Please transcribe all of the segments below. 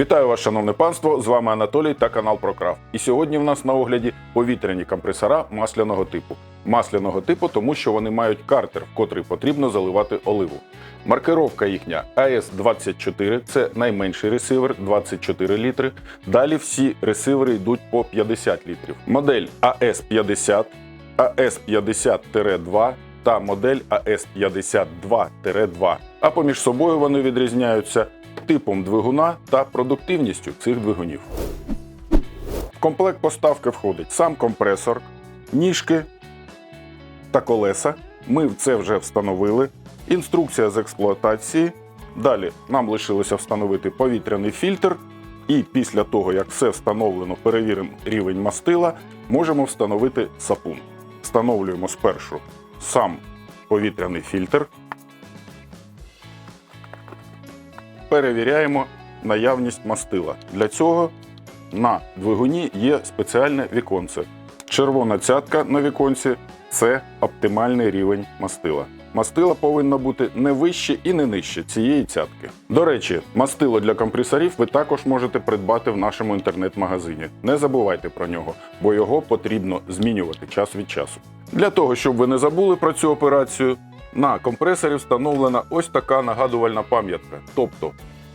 Вітаю вас, шановне панство! З вами Анатолій та канал Прокрафт. І сьогодні в нас на огляді повітряні компресора масляного типу. Масляного типу, тому що вони мають картер, в котрий потрібно заливати оливу. Маркировка їхня AS24 це найменший ресивер 24 літри. Далі всі ресивери йдуть по 50 літрів. Модель AS50, AS50-2 та модель AS52-2. А поміж собою вони відрізняються типом двигуна та продуктивністю цих двигунів. В комплект поставки входить сам компресор, ніжки та колеса. Ми це вже встановили. Інструкція з експлуатації. Далі нам лишилося встановити повітряний фільтр. І після того, як все встановлено, перевіримо рівень мастила, можемо встановити сапун. Встановлюємо спершу сам повітряний фільтр. Перевіряємо наявність мастила. Для цього на двигуні є спеціальне віконце. Червона цятка на віконці це оптимальний рівень мастила. Мастило повинно бути не вище і не нижче цієї цятки. До речі, мастило для компресорів ви також можете придбати в нашому інтернет-магазині. Не забувайте про нього, бо його потрібно змінювати час від часу. Для того, щоб ви не забули про цю операцію, на компресорі встановлена ось така нагадувальна пам'ятка. Тобто,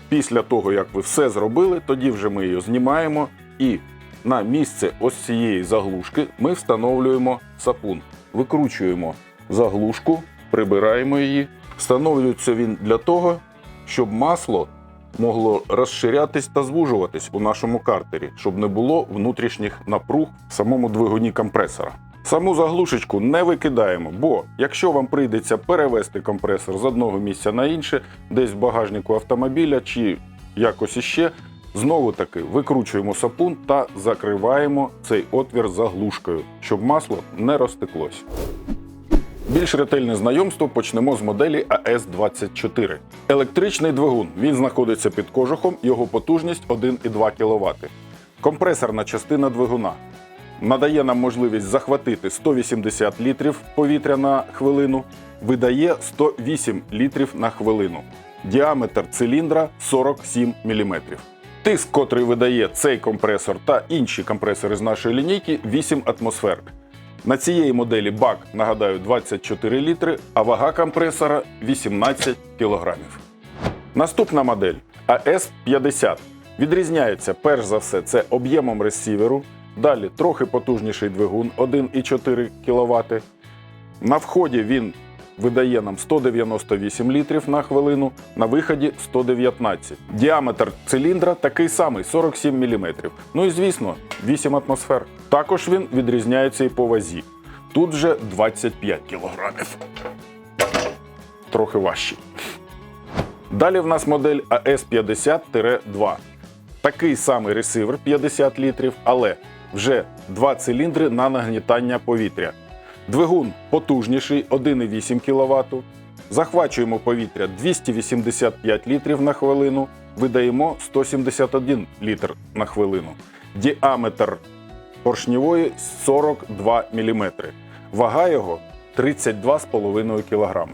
після того, як ви все зробили, тоді вже ми її знімаємо і на місце ось цієї заглушки ми встановлюємо сапун. Викручуємо заглушку, прибираємо її. Встановлюється він для того, щоб масло могло розширятись та звужуватись у нашому картері, щоб не було внутрішніх напруг в самому двигуні компресора. Саму заглушечку не викидаємо, бо якщо вам прийдеться перевести компресор з одного місця на інше, десь в багажнику автомобіля чи якось іще, знову таки викручуємо сапун та закриваємо цей отвір заглушкою, щоб масло не розтеклось. Більш ретельне знайомство почнемо з моделі AS24. Електричний двигун. Він знаходиться під кожухом, його потужність 1,2 кВт. Компресорна частина двигуна надає нам можливість захватити 180 літрів повітря на хвилину, видає 108 літрів на хвилину. Діаметр циліндра 47 мм. Тиск, котрий видає цей компресор та інші компресори з нашої лінійки 8 атмосфер. На цієї моделі бак, нагадаю, 24 літри, а вага компресора 18 кг. Наступна модель AS50. Відрізняється перш за все це об'ємом ресіверу. Далі трохи потужніший двигун 1,4 кВт. На вході він видає нам 198 літрів на хвилину, на виході 119. Діаметр циліндра такий самий 47 мм. Ну і звісно, 8 атмосфер. Також він відрізняється і по вазі. Тут вже 25 кілограмів. Трохи важчий. Далі в нас модель AS50-2. Такий самий ресивер 50 літрів, але вже два циліндри на нагнітання повітря. Двигун потужніший 1,8 кВт. Захвачуємо повітря 285 літрів на хвилину, видаємо 171 літр на хвилину. Діаметр поршньової 42 мм. Вага його 32,5 кг.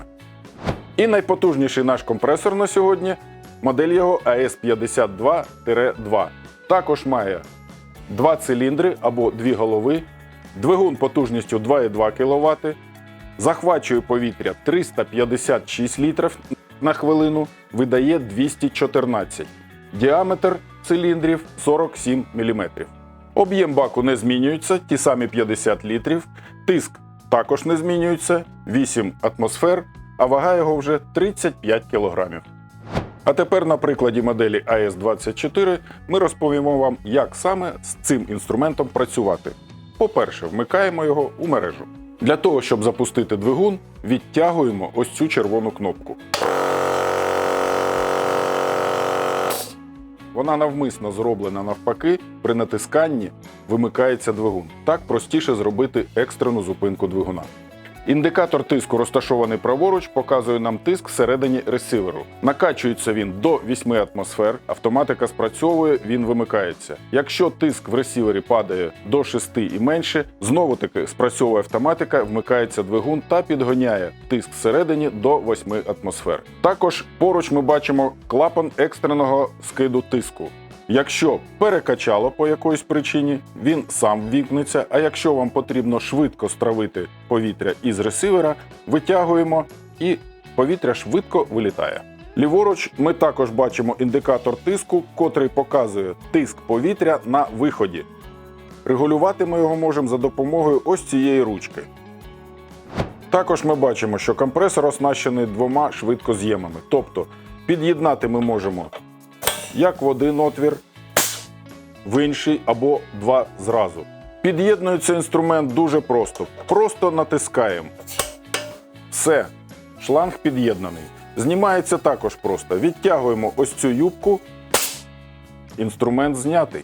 І найпотужніший наш компресор на сьогодні модель його AS52-2. Також має два циліндри або дві голови, двигун потужністю 2,2 кВт, захвачує повітря 356 літрів на хвилину, видає 214. Діаметр циліндрів 47 мм. Об'єм баку не змінюється, ті самі 50 літрів. Тиск також не змінюється 8 атмосфер, а вага його вже 35 кг. А тепер на прикладі моделі AS24 ми розповімо вам, як саме з цим інструментом працювати. По-перше, вмикаємо його у мережу. Для того, щоб запустити двигун, відтягуємо ось цю червону кнопку. Вона навмисно зроблена навпаки, при натисканні вимикається двигун. Так простіше зробити екстрену зупинку двигуна. Індикатор тиску, розташований праворуч, показує нам тиск всередині ресиверу. Накачується він до 8 атмосфер, автоматика спрацьовує, він вимикається. Якщо тиск в ресивері падає до 6 і менше, знову таки спрацьовує автоматика, вмикається двигун та підганяє тиск всередині до 8 атмосфер. Також поруч ми бачимо клапан екстреного скиду тиску. Якщо перекачало по якоїсь причині, він сам вімкнеться. А якщо вам потрібно швидко стравити повітря із ресивера, витягуємо і повітря швидко вилітає. Ліворуч ми також бачимо індикатор тиску, котрий показує тиск повітря на виході. Регулювати ми його можемо за допомогою ось цієї ручки. Також ми бачимо, що компресор оснащений двома швидкоз'ємами. Тобто під'єднати ми можемо як в один отвір, в інший або два зразу. Під'єднується інструмент дуже просто. Просто натискаємо. Все, шланг під'єднаний. Знімається також просто. Відтягуємо ось цю юбку. Інструмент знятий.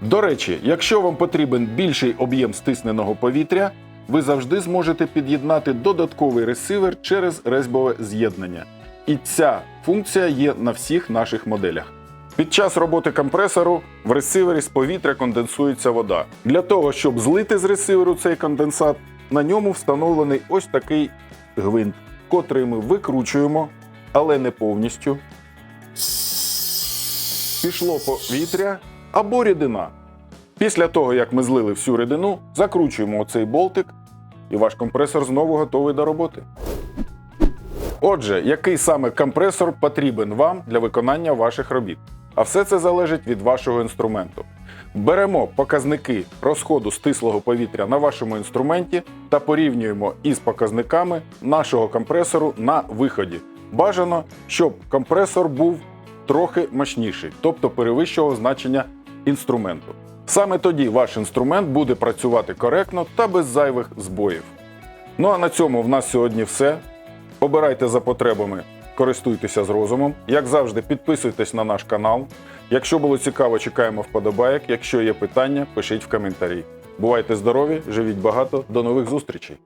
До речі, якщо вам потрібен більший об'єм стисненого повітря, ви завжди зможете під'єднати додатковий ресивер через резьбове з'єднання. І ця функція є на всіх наших моделях. Під час роботи компресору в ресивері з повітря конденсується вода. Для того, щоб злити з ресиверу цей конденсат, на ньому встановлений ось такий гвинт, котрий ми викручуємо, але не повністю. Пішло повітря або рідина. Після того, як ми злили всю рідину, закручуємо оцей болтик, і ваш компресор знову готовий до роботи. Отже, який саме компресор потрібен вам для виконання ваших робіт? А все це залежить від вашого інструменту. Беремо показники розходу стислого повітря на вашому інструменті та порівнюємо із показниками нашого компресору на виході. Бажано, щоб компресор був трохи мощніший, тобто перевищував значення інструменту. Саме тоді ваш інструмент буде працювати коректно та без зайвих збоїв. Ну а на цьому в нас сьогодні все. Обирайте за потребами, користуйтеся з розумом. Як завжди, підписуйтесь на наш канал. Якщо було цікаво, чекаємо вподобайок. Якщо є питання, пишіть в коментарі. Бувайте здорові, живіть багато, до нових зустрічей!